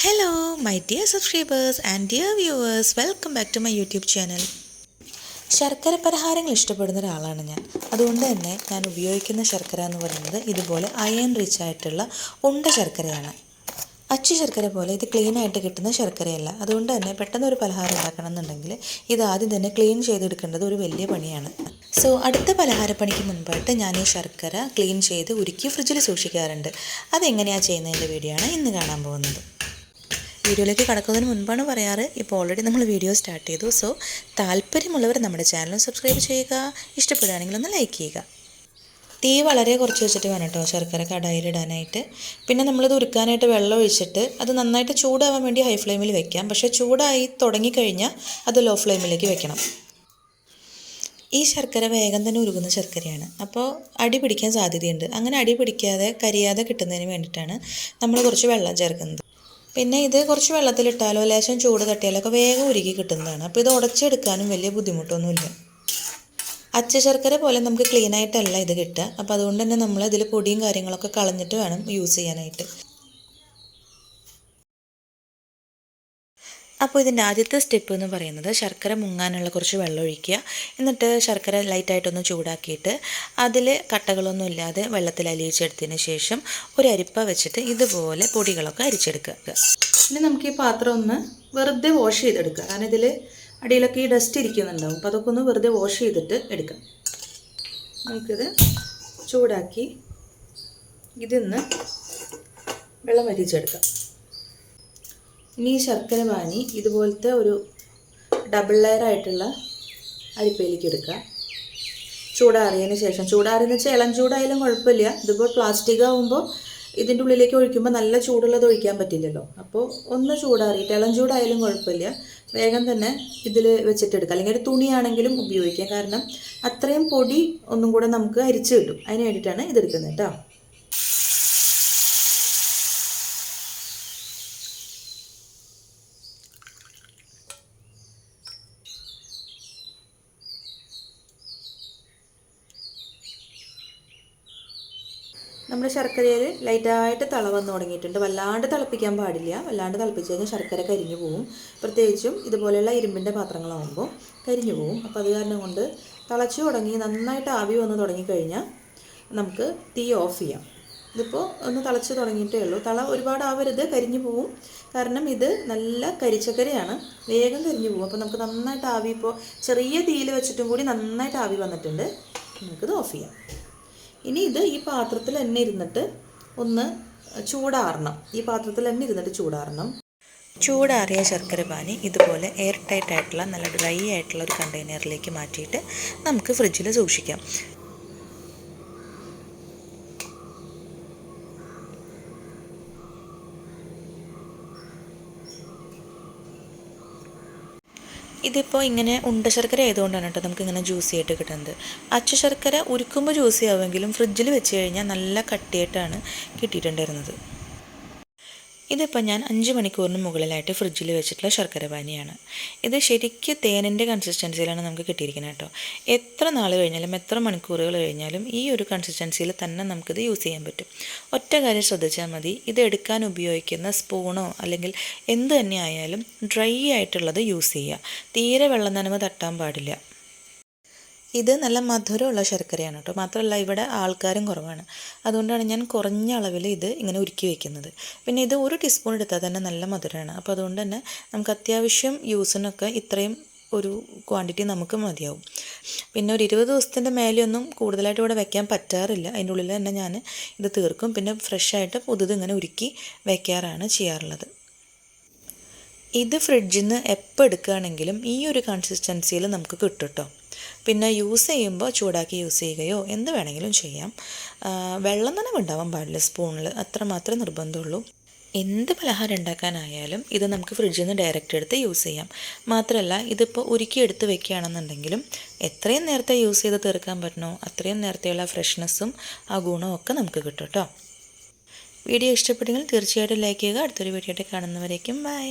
Hello my dear subscribers and dear viewers welcome back to my YouTube channel ശർക്കര പലഹാരങ്ങൾ ഇഷ്ടപ്പെടുന്ന ഒരാളാണ് ഞാൻ. അതുകൊണ്ട് തന്നെ ഞാൻ ഉപയോഗിക്കുന്ന ശർക്കര എന്ന് പറയുന്നത് ഇതുപോലെ അയൺ റിച്ച് ആയിട്ടുള്ള ഉണ്ട ശർക്കരയാണ്. അച്ചു ശർക്കര പോലെ ഇത് ക്ലീൻ ആയിട്ട് കിട്ടുന്ന ശർക്കരയല്ല. അതുകൊണ്ട് തന്നെ പെട്ടെന്ന് ഒരു പലഹാരം ഉണ്ടാക്കണം എന്നുണ്ടെങ്കിൽ ഇത് ആദ്യം തന്നെ ക്ലീൻ ചെയ്തെടുക്കേണ്ടത് ഒരു വലിയ പണിയാണ്. സോ അടുത്ത പലഹാര പലഹാരപ്പണിക്ക് മുൻപായിട്ട് ഞാൻ ഈ ശർക്കര ക്ലീൻ ചെയ്ത് ഉരുക്കി ഫ്രിഡ്ജിൽ സൂക്ഷിക്കാറുണ്ട്. അതെങ്ങനെയാണ് ചെയ്യുന്നതിന്റെ വീഡിയോ ആണ് ഇന്ന് കാണാൻ പോകുന്നത്. വീഡിയോയിലേക്ക് കടക്കുന്നതിന് മുൻപാണ് പറയാറ് ഇപ്പോൾ ഓൾറെഡി നമ്മൾ വീഡിയോ സ്റ്റാർട്ട് ചെയ്തു. സോ താല്പര്യമുള്ളവർ നമ്മുടെ ചാനൽ സബ്സ്ക്രൈബ് ചെയ്യുക. ഇഷ്ടപ്പെടുകയാണെങ്കിൽ ഒന്ന് ലൈക്ക് ചെയ്യുക. തീ വളരെ കുറച്ച് വെച്ചിട്ട് വേണം കേട്ടോ ശർക്കര കടായിലിടാനായിട്ട് പിന്നെ നമ്മളിത് ഉരുക്കാനായിട്ട് വെള്ളം ഒഴിച്ചിട്ട് അത് നന്നായിട്ട് ചൂടാവാൻ വേണ്ടി ഹൈ ഫ്ലെയിമിൽ വെക്കാം. പക്ഷേ ചൂടായി തുടങ്ങിക്കഴിഞ്ഞാൽ അത് ലോ ഫ്ലെയിമിലേക്ക് വെക്കണം. ഈ ശർക്കര വേഗം തന്നെ ഉരുകുന്ന ശർക്കരയാണ്. അപ്പോൾ അടി പിടിക്കാൻ സാധ്യതയുണ്ട്. അങ്ങനെ അടി പിടിക്കാതെ കരിയാതെ കിട്ടുന്നതിന് വേണ്ടിയിട്ടാണ് നമ്മൾ കുറച്ച് വെള്ളം ചേർക്കുന്നത്. പിന്നെ ഇത് കുറച്ച് വെള്ളത്തിലിട്ടാലോ ലേശം ചൂട് തട്ടിയാലോ ഒക്കെ വേഗം ഉരുകി കിട്ടുന്നതാണ്. അപ്പോൾ ഇത് ഉടച്ചെടുക്കാനും വലിയ ബുദ്ധിമുട്ടൊന്നുമില്ല. അച്ച ശർക്കര പോലെ നമുക്ക് ക്ലീൻ ആയിട്ടല്ല ഇത് കിട്ടുക. അപ്പോൾ അതുകൊണ്ട് തന്നെ നമ്മൾ ഇതിൽ പൊടിയും കാര്യങ്ങളൊക്കെ കളഞ്ഞിട്ട് വേണം യൂസ് ചെയ്യാനായിട്ട്. അപ്പോൾ ഇതിന്റെ ആദ്യത്തെ സ്റ്റെപ്പ് എന്ന് പറയുന്നത് ശർക്കര മുങ്ങാനുള്ള കുറച്ച് വെള്ളം ഒഴിക്കുക. എന്നിട്ട് ശർക്കര ലൈറ്റായിട്ടൊന്ന് ചൂടാക്കിയിട്ട് അതിൽ കട്ടകളൊന്നും ഇല്ലാതെ വെള്ളത്തിൽ അലിയിച്ചെടുത്തതിന് ശേഷം ഒരു അരിപ്പ വെച്ചിട്ട് ഇതുപോലെ പൊടികളൊക്കെ അരിച്ചെടുക്കുക. പിന്നെ നമുക്ക് ഈ പാത്രം ഒന്ന് വെറുതെ വാഷ് ചെയ്തെടുക്കുക. കാരണം ഇതിൽ അടിയിലൊക്കെ ഈ ഡസ്റ്റ് ഇരിക്കുന്നുണ്ടാവും. അപ്പോൾ അതൊക്കെ ഒന്ന് വെറുതെ വാഷ് ചെയ്തിട്ട് എടുക്കാം. നമുക്കിത് ചൂടാക്കി ഇതിന്ന് വെള്ളം വരിച്ചെടുക്കാം ഇനി ഈ ശർക്കര പാനി ഇതുപോലത്തെ ഒരു ഡബിൾ ലെയർ ആയിട്ടുള്ള അരിപ്പയിലേക്ക് എടുക്കുക. ചൂടാറിയതിന് ശേഷം ചൂടാറിയെന്ന് വെച്ചാൽ ഇളം ചൂടായാലും കുഴപ്പമില്ല. ഇതിപ്പോൾ പ്ലാസ്റ്റിക് ആകുമ്പോൾ ഇതിന്റെ ഉള്ളിലേക്ക് ഒഴിക്കുമ്പോൾ നല്ല ചൂടുള്ളത് ഒഴിക്കാൻ പറ്റില്ലല്ലോ. അപ്പോൾ ഒന്ന് ചൂടാറിയിട്ട് ഇളം ചൂടായാലും കുഴപ്പമില്ല. വേഗം തന്നെ ഇതിൽ വെച്ചിട്ടെടുക്കുക അല്ലെങ്കിൽ ഒരു തുണിയാണെങ്കിലും ഉപയോഗിക്കാം. കാരണം അത്രയും പൊടി ഒന്നും കൂടെ നമുക്ക് അരിച്ച് കിട്ടും. അതിന് വേണ്ടിയിട്ടാണ് ഇതെടുക്കുന്നത് കേട്ടോ. നമ്മുടെ ശർക്കരയിൽ ലൈറ്റായിട്ട് തള വന്ന് തുടങ്ങിയിട്ടുണ്ട്. വല്ലാണ്ട് തിളപ്പിക്കാൻ പാടില്ല. വല്ലാണ്ട് തിളപ്പിച്ച് കഴിഞ്ഞാൽ ശർക്കര കരിഞ്ഞു പോവും. പ്രത്യേകിച്ചും ഇതുപോലെയുള്ള ഇരുമ്പിന്റെ പാത്രങ്ങളാകുമ്പോൾ കരിഞ്ഞു പോവും. അപ്പോൾ അത് കാരണം കൊണ്ട് തിളച്ചു തുടങ്ങി നന്നായിട്ട് ആവി വന്ന് തുടങ്ങിക്കഴിഞ്ഞാൽ നമുക്ക് തീ ഓഫ് ചെയ്യാം. ഇതിപ്പോൾ ഒന്ന് തിളച്ച് തുടങ്ങിയിട്ടേ ഉള്ളൂ. തള ഒരുപാട് ആവരുത് കരിഞ്ഞു പോവും. കാരണം ഇത് നല്ല കരിച്ചക്കരയാണ്. വേഗം കരിഞ്ഞു പോകും അപ്പോൾ നമുക്ക് നന്നായിട്ട് ആവി ഇപ്പോൾ ചെറിയ തീയിൽ വെച്ചിട്ടും കൂടി നന്നായിട്ട് ആവി വന്നിട്ടുണ്ട്. നമുക്കിത് ഓഫ് ചെയ്യാം. ഇനി ഇത് ഈ പാത്രത്തിൽ തന്നെ ഇരുന്നിട്ട് ഒന്ന് ചൂടാറണം. ഈ പാത്രത്തിൽ തന്നെ ഇരുന്നിട്ട് ചൂടാറണം. ചൂടാറിയ ശർക്കര പാനി ഇതുപോലെ എയർ ടൈറ്റ് ആയിട്ടുള്ള നല്ല ഡ്രൈ ആയിട്ടുള്ള ഒരു കണ്ടെയ്നറിലേക്ക് മാറ്റിയിട്ട് നമുക്ക് ഫ്രിഡ്ജിൽ സൂക്ഷിക്കാം. ഇതിപ്പോൾ ഇങ്ങനെ ഉണ്ട ശർക്കര ആയതുകൊണ്ടാണ് കേട്ടോ നമുക്ക് ഇങ്ങനെ ജ്യൂസി ആയിട്ട് കിട്ടുന്നത്. അച്ച ശർക്കര ഉരുക്കുമ്പോൾ ജ്യൂസി ആവുമെങ്കിലും ഫ്രിഡ്ജിൽ വെച്ച് കഴിഞ്ഞാൽ നല്ല കട്ടിയായിട്ടാണ് കിട്ടിയിട്ടുണ്ടായിരുന്നത്. ഇതിപ്പോൾ ഞാൻ അഞ്ച് മണിക്കൂറിന് മുകളിലായിട്ട് ഫ്രിഡ്ജിൽ വെച്ചിട്ടുള്ള ശർക്കര പാനിയാണ്. ഇത് ശരിക്കും തേനിന്റെ കൺസിസ്റ്റൻസിയിലാണ് നമുക്ക് കിട്ടിയിരിക്കുന്നത് കേട്ടോ. എത്ര നാൾ കഴിഞ്ഞാലും എത്ര മണിക്കൂറുകൾ കഴിഞ്ഞാലും ഈ ഒരു കൺസിസ്റ്റൻസിയിൽ തന്നെ നമുക്കിത് യൂസ് ചെയ്യാൻ പറ്റും. ഒറ്റ കാര്യം ശ്രദ്ധിച്ചാൽ മതി. ഇത് എടുക്കാൻ ഉപയോഗിക്കുന്ന സ്പൂണോ അല്ലെങ്കിൽ എന്ത് തന്നെ ആയാലും ഡ്രൈ ആയിട്ടുള്ളത് യൂസ് ചെയ്യുക. തീരെ വെള്ളം നനവ് തട്ടാൻ പാടില്ല. ഇത് നല്ല മധുരമുള്ള ശർക്കരയാണ് കേട്ടോ. മാത്രമല്ല ഇവിടെ ആൾക്കാരും കുറവാണ്. അതുകൊണ്ടാണ് ഞാൻ കുറഞ്ഞ അളവിൽ ഇത് ഇങ്ങനെ ഉരുക്കി വയ്ക്കുന്നത് പിന്നെ ഇത് ഒരു ടീസ്പൂൺ എടുത്താൽ തന്നെ നല്ല മധുരമാണ്. അപ്പോൾ അതുകൊണ്ട് തന്നെ നമുക്ക് അത്യാവശ്യം യൂസിനൊക്കെ ഇത്രയും ഒരു ക്വാണ്ടിറ്റി നമുക്ക് മതിയാവും. പിന്നെ ഒരു ഇരുപത് ദിവസത്തിന്റെ മേലെയൊന്നും കൂടുതലായിട്ട് ഇവിടെ വെക്കാൻ പറ്റാറില്ല. അതിന്റെ ഉള്ളിൽ തന്നെ ഞാൻ ഇത് തീർക്കും. പിന്നെ ഫ്രഷായിട്ട് പുതുത് ഇങ്ങനെ ഉരുക്കി വയ്ക്കാറാണ് ചെയ്യാറുള്ളത്. ഇത് ഫ്രിഡ്ജിൽ നിന്ന് എപ്പോൾ എടുക്കുകയാണെങ്കിലും ഈ ഒരു കൺസിസ്റ്റൻസിയിൽ നമുക്ക് കിട്ടും കേട്ടോ. പിന്നെ യൂസ് ചെയ്യുമ്പോൾ ചൂടാക്കി യൂസ് ചെയ്യുകയോ എന്ത് വേണമെങ്കിലും ചെയ്യാം. വെള്ളം തന്നെ ഉണ്ടാവാൻ പാടില്ല സ്പൂണിൽ അത്ര മാത്രമേ നിർബന്ധമുള്ളൂ. എന്ത് പലഹാരം ഉണ്ടാക്കാനായാലും ഇത് നമുക്ക് ഫ്രിഡ്ജിൽ നിന്ന് ഡയറക്റ്റ് എടുത്ത് യൂസ് ചെയ്യാം. മാത്രമല്ല ഇതിപ്പോൾ ഉരുക്കി എടുത്ത് വെക്കുകയാണെന്നുണ്ടെങ്കിലും എത്രയും നേരത്തെ യൂസ് ചെയ്ത് തീർക്കാൻ പറ്റണോ അത്രയും നേരത്തെയുള്ള ഫ്രഷ്നെസ്സും ആ ഗുണവും ഒക്കെ നമുക്ക് കിട്ടും കേട്ടോ വീഡിയോ ഇഷ്ടപ്പെട്ടെങ്കിൽ തീർച്ചയായിട്ടും ലൈക്ക് ചെയ്യുക. അടുത്തൊരു വീഡിയോ ആയിട്ട് കാണുന്നവരേക്കും ബൈ